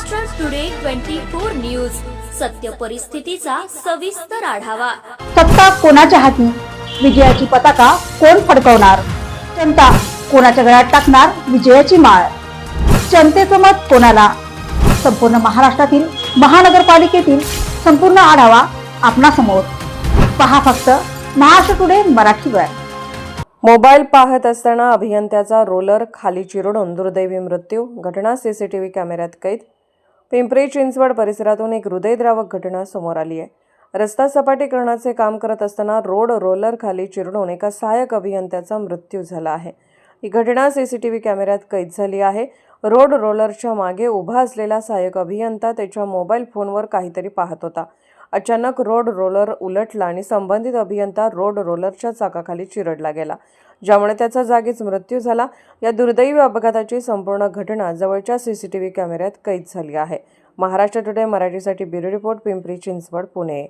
Maharashtra today twenty four news सत्य परिस्थितीचा सविस्तर आढावा. सत्ता कोणाच्या हाती? विजयाची पताका कोण फडकवणार? जनता कोणाच्या गळ्यात टाकणार विजयाची माळ? जनतेचं मत कोणाला? संपूर्ण महाराष्ट्रातील महानगरपालिकेतील संपूर्ण आढावा आपणासमोर. पहा फक्त महाराष्ट्र टुडे मराठीवर मोबाईल पाहत असताना अभियंत्याचा रोलर खाली चिरडून दुर्दैवी मृत्यू. घटना सीसीटीव्ही कॅमेऱ्यात कैद पिंपरी चिंचवड परिसरातून एक हृदयद्रावक घटना समोर आली आहे. रस्ता सपाटीकरणाचे काम करत असताना रोड रोलर खाली चिरडून एका सहाय्यक अभियंत्याचा मृत्यू झाला आहे. ही घटना सीसीटीव्ही कॅमेऱ्यात कैद झाली आहे. रोड रोलरच्या मागे उभा असलेला सहाय्यक अभियंता त्याच्या मोबाईल फोनवर काहीतरी पाहत होता. अचानक रोड रोलर उलटला आणि संबंधित अभियंता रोड रोलरच्या चाकाखाली चिरडला गेला ज्यामुळे त्याचा जागीच मृत्यू झाला. या दुर्दैवी अपघाताची संपूर्ण घटना जवळच्या सीसीटीव्ही कॅमेऱ्यात कैद झाली आहे. महाराष्ट्र टुडे मराठीसाठी ब्युरो रिपोर्ट पिंपरी चिंचवड पुणे.